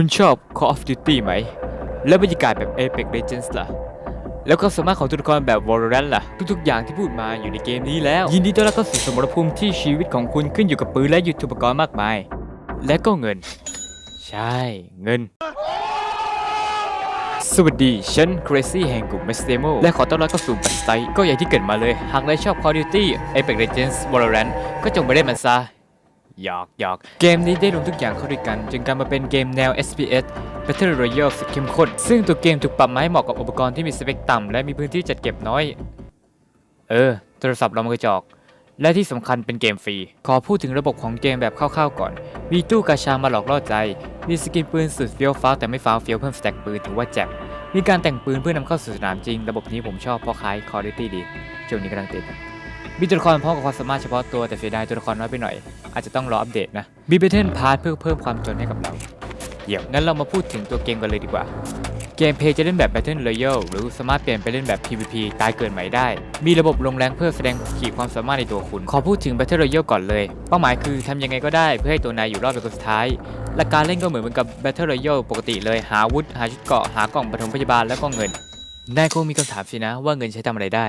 คุณชอบ Call of Duty ไหม แล้วบรรยากาศแบบ Apex Legends ล่ะ แล้วก็สามารถของตัวละครแบบ Valorant ล่ะ ทุกๆ อย่างที่พูดมาอยู่ในเกมนี้แล้ว ยินดีต้อนรับเข้าสู่สมรภูมิที่ชีวิตของคุณขึ้นอยู่กับปืนและยุทธปกรณ์มากมาย และก็เงิน ใช่ เงิน สวัสดี ฉัน Crazy แห่งกลุ่ม m e s t e m o และขอต้อนรับเข้าสู่บัตไซก็อย่างที่เกิดมาเลย หากนายชอบ Call of Duty Apex Legends Valorant ก็จงไปเล่นมันซะ หยอกหยอกเกมนี้ได้รวมทุกอย่างเข้าด้วยกัน จึงกลายมาเป็นเกมแนว SPS Battle Royale สุดเข้มข้นซึ่งตัวเกมถูกปรับมาให้เหมาะกับอุปกรณ์ที่มีสเปคต่ำและมีพื้นที่จัดเก็บน้อย เออ โทรศัพท์เรามันกระจอก และที่สำคัญเป็นเกมฟรี ขอพูดถึงระบบของเกมแบบคร่าวๆก่อน มีตู้กาชามาหลอกล่อใจ มีสกินปืนสุดเฟี้ยวฟ้าวแต่ไม่ฟ้าวเฟี้ยวเพิ่มสแต็กปืนถือว่าแจ่มมีการแต่งปืนเพื่อนำเข้าสู่สนามจริง ระบบนี้ผมชอบเพราะคล้าย Call of Duty ดีช่วงนี้กำลังติด มีตัวละครพร้อมกับความสามารถเฉพาะตัวแต่เสียดายตัวละครน้อยไปหน่อย อาจจะต้องรออัปเดตนะมีเบเทนพาร์ทเพื่อเพิ่มความจนให้กับเราเดี๋ยวงั้นเรามาพูดถึงตัวเกมกันเลยดีกว่า เกมเพย์จะเล่นแบบ Battle Royale หรือสามารถเปลี่ยนไปเล่นแบบ PVP ตายเกิดใหม่ได้ มีระบบลงแรงเพื่อแสดงขีดความสามารถในตัวคุณ ขอพูดถึง Battle Royale ก่อนเลย เป้าหมายคือทำยังไงก็ได้เพื่อให้ตัวนายอยู่รอดเป็นคนสุดท้ายและการเล่นก็เหมือนกับ Battle Royale ปกติเลยหาอาวุธหาชุดเกราะหากล่องปฐมพยาบาลแล้วก็เงินนายคงมีคำถามสินะว่าเงินใช้ทำอะไรได้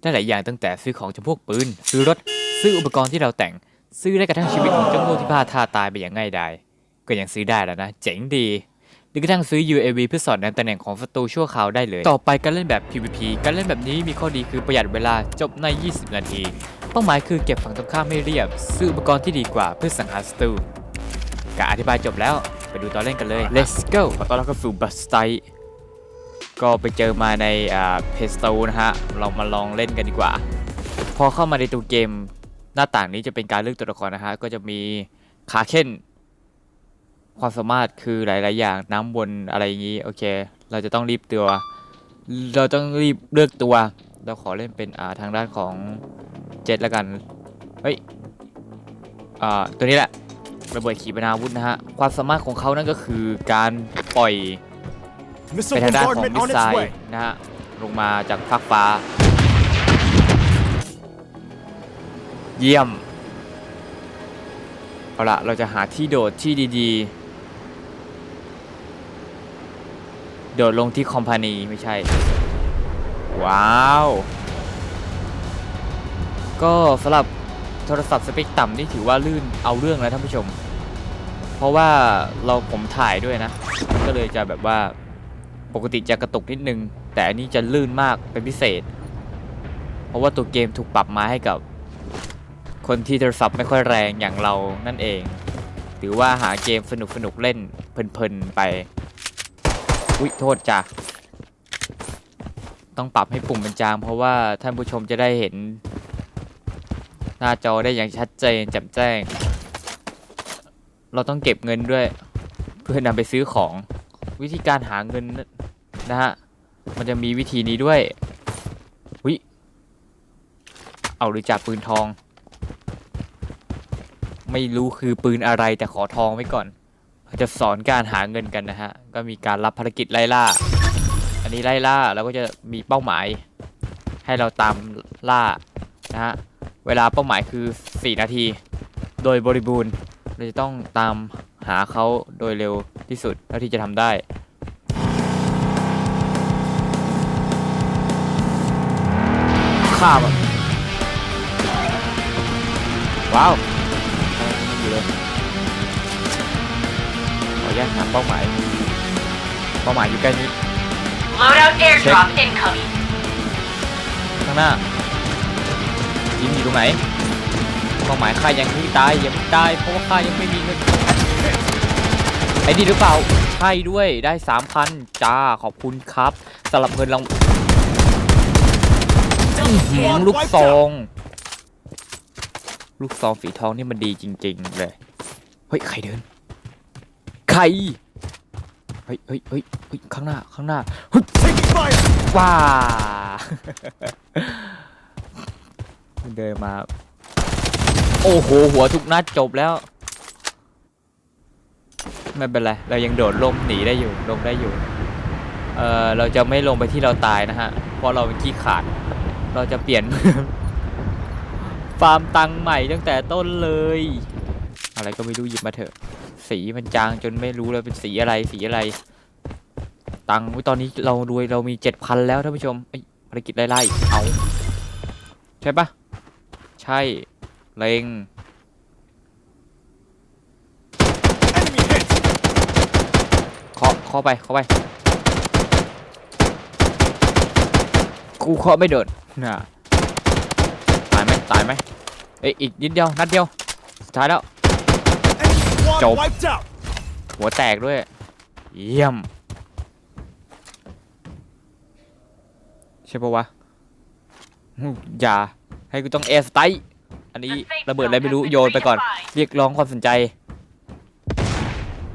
ได้หลายอย่างตั้งแต่ซื้อของจำพวกปืน ซื้อรถ ซื้ออุปกรณ์ที่เราแต่ง ซื้อได้กระทั่งชีวิตของเจ้าโง่ที่พลาดท่าตายไปอย่างง่ายดายก็ยังซื้อได้แล้วนะ เจ๋งดีหรือกระทั่งซื้อ UAV เพื่อสอดแนมตำแหน่งของศัตรูชั่วคราวได้เลย ต่อไปการเล่นแบบ PVP การเล่นแบบนี้มีข้อดีคือประหยัดเวลาจบใน 20 นาที เป้าหมายคือเก็บฝั่งตรงข้ามให้เรียบ ซื้ออุปกรณ์ที่ดีกว่าเพื่อสังหารศัตรูการอธิบายจบแล้ว ไปดูตอนเล่นกันเลย Let's go ขอต้อนรับเข้าสู่ Bust Style ก็ไปเจอมาในอ่าเพสโตนะฮะ เรามาลองเล่นกันดีกว่า พอเข้ามาในตัวเกมหน้าต่างนี้จะเป็นการเลือกตัวละครนะฮะ ก็จะมีขาเค้นความสามารถคือหลาย ๆ อย่างน้ำวนอะไรอย่างนี้ โอเค เราจะต้องรีบตัว เราต้องรีบเลือกตัว เราขอเล่นเป็นอ่าทางด้านของเจ็ดแล้วกัน เฮ้ย อ่า ตัวนี้แหละระเบิดขีปนาวุธนะฮะ ความสามารถของเขานั่นก็คือการปล่อย ไป Missile ทางด้านของ bombardment มิส on ไซ its ล์ way. นะฮะลงมาจากฟากฟ้า เยี่ยม เอาละเราจะหาที่โดดที่ดีๆ โดดลงที่คอมพานีไม่ใช่ ว้าว ก็สำหรับโทรศัพท์สเปคต่ำนี่ถือว่าลื่นเอาเรื่องแล้วท่านผู้ชม เพราะว่าเราผมถ่ายด้วยนะมันก็เลยจะแบบว่า ปกติจะกระตุกนิดนึง แต่อันนี้จะลื่นมากเป็นพิเศษ เพราะว่าตัวเกมถูกปรับมาให้กับ คนที่โทรศัพท์ไม่ค่อยแรงอย่างเรานั่นเอง หรือว่าหาเกมสนุกสนุกเล่นเพลินๆไป อุ๊ยโทษจ้ะต้องปรับให้ปุ่มเป็นจางเพราะว่าท่านผู้ชมจะได้เห็น หน้าจอได้อย่างชัดเจนแจ่มแจ้ง เราต้องเก็บเงินด้วย เพื่อนำไปซื้อของ วิธีการหาเงินนะฮะ มันจะมีวิธีนี้ด้วยวิเอาหรือจับปืนทอง ไม่รู้คือปืนอะไรแต่ขอทองไว้ก่อนเราจะสอนการหาเงินกันนะฮะ ก็มีการรับภารกิจไล่ล่า อันนี้ไล่ล่าแล้วก็จะมีเป้าหมาย ให้เราตามล่านะฮะ เวลาเป้าหมายคือ 4 นาที โดยบริบูรณ์ เราจะต้องตามหาเขาโดยเร็ว ที่สุดเท่าที่จะทำได้ข้าบว้าวอยู่เลยขอแยกหาเป้าหมาย เป้าหมายอยู่ใกล้นี้ Loadout airdrop incoming. ข้างหน้ายิงอยู่ตรงไหนเป้าหมายข้ายังไม่ตายยังไม่ตายเพราะว่าข้ายังไม่มีเงิน ไอ้นี่หรือเปล่า ใช่ด้วยได้สามพันจ้าขอบคุณครับสำหรับเงินรางหือลูกซอง ลูกซองสีทองนี่มันดีจริง ๆ เลย เฮ้ย ใครเดิน ใคร เฮ้ยเฮ้ยเฮ้ยเฮ้ยข้างหน้า ข้างหน้า Taking fire. ว้าเดินมา โอ้โห หัวทุกนัดจบแล้ว ไม่เป็นไร เรายังโดดล่มหนีได้อยู่ลงได้อยู่ เอ่อเราจะไม่ลงไปที่เราตายนะฮะ เพราะเราเป็นขี้ขาด เราจะเปลี่ยน ฟาร์มตังค์ใหม่ตั้งแต่ต้นเลย อะไรก็ไม่รู้หยิบมาเถอะ สีมันจางจนไม่รู้เลยเป็นสีอะไรสีอะไร ตังค์อุ๊ยตอนนี้เรารวยเรามีเจ็ดพันแล้วท่านผู้ชมภารกิจไล่ๆเอา ใช่ปะใช่ เลง เคาะเคาะไปเคาะไปกูเคาะไม่โดนน่ะตายไหมตายไหมเอ้ยอีกนิดเดียวนัดเดียวสุดท้ายแล้ว Enemy squad Chộp. wiped out! หัวแตกด้วย เยี่ยมใช่ปะวะอืมอย่าให้กูต้องแอร์สไตล์อันนี้ The safe ระเบิดอะไร zone ไม่ has รู้ been โยนไปก่อน redefined. เรียกร้องความสนใจ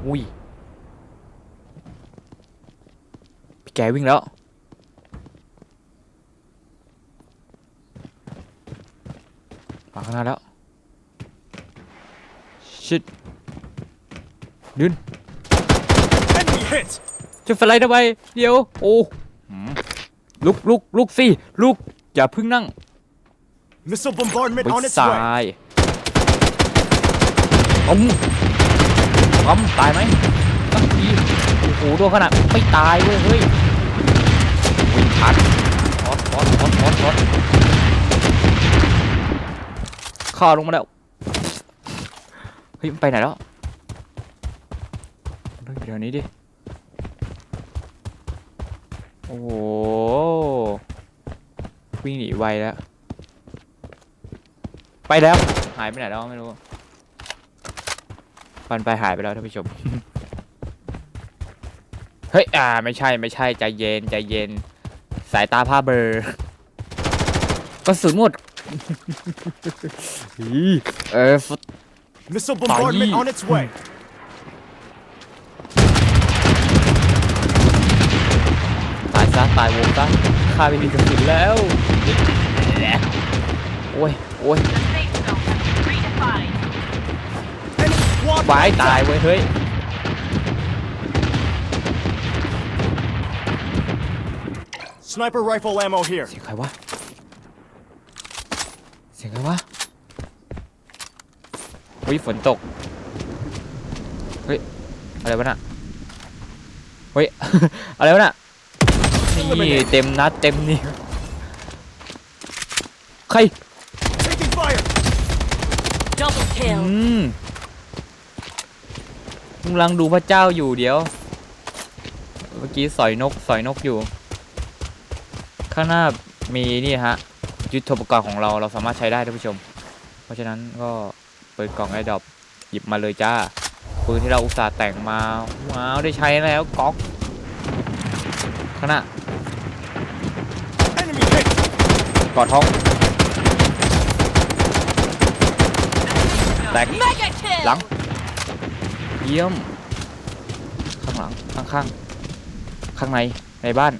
อุ้ย พี่ แกวิ่งแล้ว มาข้างหน้าแล้ว ชิดดึน Enemy hit! จะสไลด์ทำไมเดี๋ยว โอ้หืมลุกลุกลุกสิลุก อย่าเพึ่งนั่ง Missile bombardment ไป on its ซ้า way! ยอ้มอ้มตายไหมสักทีโอ้โหโดนขนาดไม่ตายเว้ยเฮ้ยวิ่งทันช็อ ตช็อตช็อตช็อตช็อตข้าลงมาแล้ว เฮ้ยมันไปไหนแล้วเฮ้ยเดี๋ยวนี้ดิ โอ้โห วิ่งหนีไวแล้ว ไปแล้ว หายไปไหนแล้วไม่รู้ปันไปหายไปแล้วท่านผู้ชม เฮ้ย อ่า ไม่ใช่ ไม่ใช่ ใจเย็น ใจเย็น สายตาผ้าเบอร์ กระสุนหมด อีเออฟุต Missile bombardment Bye. on its way! ตายซะ ตายวงซะข้าไม่มีกระสุนแล้ว โอ้ย โอ้ย The safe zone has been redefined. Enemy squad วาย wiped ตาย out! เว้ย เฮ้ย Sniper rifle ammo here. เสียงใครวะ เ สียงใครวะเฮ้ยฝนตก เฮ้ย อะไรวะน่ะ เฮ้ย อะไรวะน่ะ นี่เต็มนัดเต็มนี่ ใคร Taking fire! Double อืมกำลังดูพระเจ้าอยู่เดี๋ยว เมื่อกี้สอยนกสอยนกอยู่ ข้างหน้ามีนี่ฮะ ยุทโธปกรณ์ของเราเราสามารถใช้ได้ท่านผู้ชม เพราะฉะนั้นก็เปิดกล่องไอดอปหยิบมาเลยจ้าปืนที่เราอุตส่าห์แต่งมาว้าวได้ใช้แล้วก๊อกข้างหน้า Enemy hit! กอดท้องแตก Mega kill. หลัง เยี่ยม ข้างหลัง ข้างข้างๆข้างใน ในบ้าน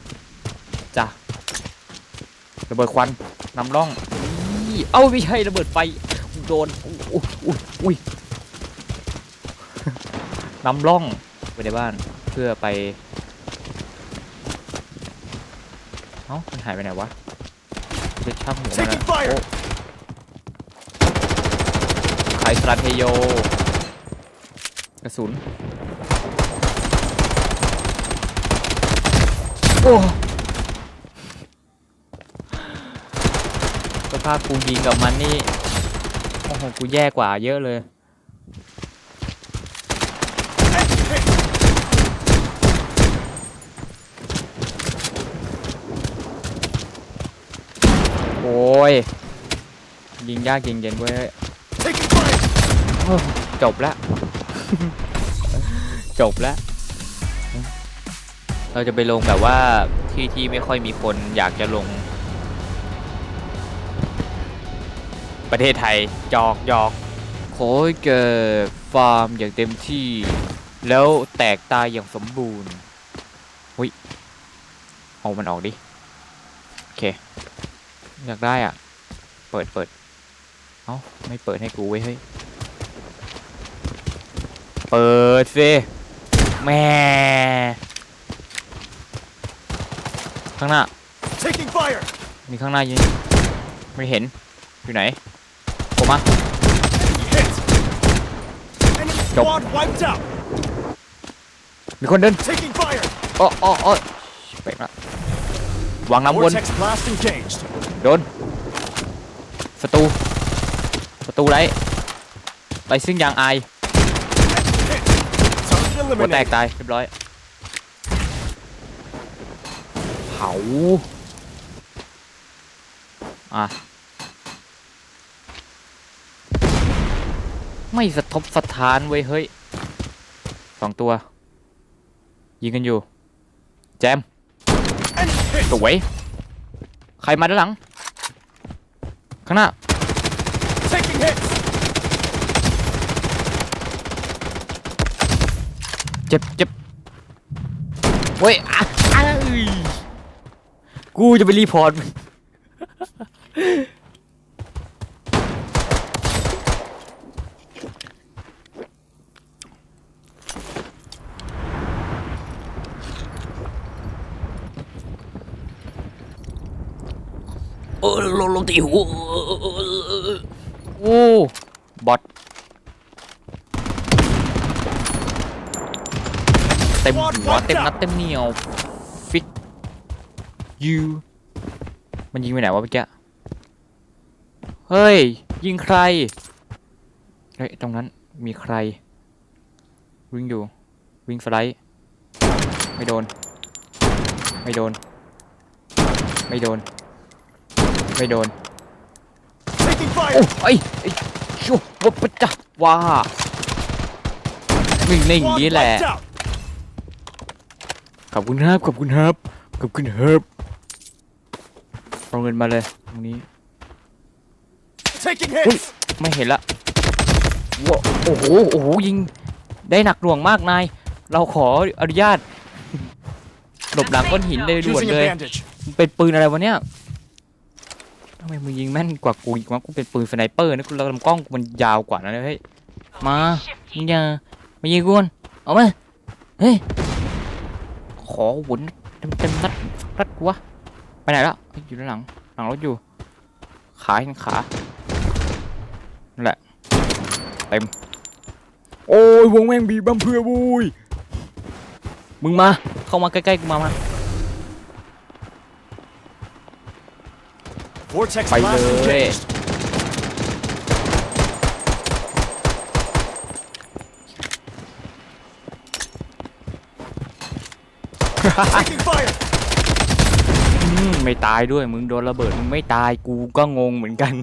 จ้ะระเบิดควัน นำร่องอี้เอ้าไม่ใช่ระเบิดไฟโดนอุ้ยอุ้ยอุ้ยนำร่องไปในบ้านเพื่อไปเอ้ามันหายไปไหนวะจะช่างหัวมัน Taking อะ fire โอ้ไขสลัดเฮโยกระสุนโอ้ ภาพกูยิงกับมันนี่โอ้โหกูแย่กว่าเยอะเลยโอ้ยยิงยากยิงเย็นเว้ยจบแล้วจบแล้วเราจะไปลงแบบว่าที่ที่ไม่ค่อยมีคนอยากจะลง ประเทศไทยจอกหยอกขอให้เกิดฟาร์มอย่างเต็มที่ แล้วแตกตายอย่างสมบูรณ์หุยเอามันออกดิ โอเค อยากได้อะ เปิดเปิดเอ้า ไม่เปิดให้กูเว้ยเฮ้ย เปิดสิแหม่ข้างหน้า Taking fire! มีข้างหน้ายิงไม่เห็น อยู่ไหน ผมมา Enemy hit! Enemy Squad wiped out. มีคนเดิน Taking fire. โอ้โอ้โอ้เปกละวางน้ำวน Vortex blast engaged. โดนประตูประตูไรไรซึ่งยางอาย Hit. Target หัวแตก eliminated. ตายเรียบร้อยเผาอะ ไม่สะทบสะท้านเว้เฮ้ยสองตัว ยิงกันอยู่ แจมสวย ใครมาด้านหลัง ข้างหน้าเจ็บเจ็บเว้ยอะอ้ายกูจะไปรีพอร์ต ออลงลงตีหัวโอ้บอทเต็มหัวเต็มนัดเต็มเหนียวฟิกยูมันยิงไปไหนวะเมื่อกี้เฮ้ย ยิงใครเฮ้ยตรงนั้นมีใคร วิ่งอยู่ วิ่งสไลด์ไม่โดน ไม่โดน ไม่โดน ไม่โดน Taking โอ้ fire. ไอ้ไอ้ชูวับปะจ้ะว้าวิ่งในอย่าง Squad นี้แหละ wiped out. ขอบคุณครับขอบคุณครับขอบคุณครับเอาเงินมาเลยตรงนี้ Taking อุ้ย hits. ไม่เห็นละว้าโอ้โหโอ้โหยิงได้หนักหน่วงมากนาย เราขออนุญาตหลบหลังก้อนหินเลยด่วน Using เล a ย bandage. มันเป็นปืนอะไรวะเนี่ย ทำไมมึงยิงแม่นกว่ากูอีกวะกูเป็นปืนสไนเปอร์นะกูแล้วลำกล้องกูมันยาวกว่านะเฮ้ยมามึงอย่ามายิงกูนเอามาเฮ้ยขอหวนเต็มเต็มๆนัดนัดกูวะไปไหนแล้วอยู่ด้านหลังหลังรถอยู่ ขาเห็นขานั่นแหละเต็มโอ้ยวงแม่งบีบบัมเพื่อบุยมึงมาเข้ามาใกล้ๆกูมามา Vortex Phải blast lừa đấy. engaged. Taking fire. อืมไม่ตายด้วยมึงโดนระเบิดมึงไม่ตายกูก็งงเหมือนกัน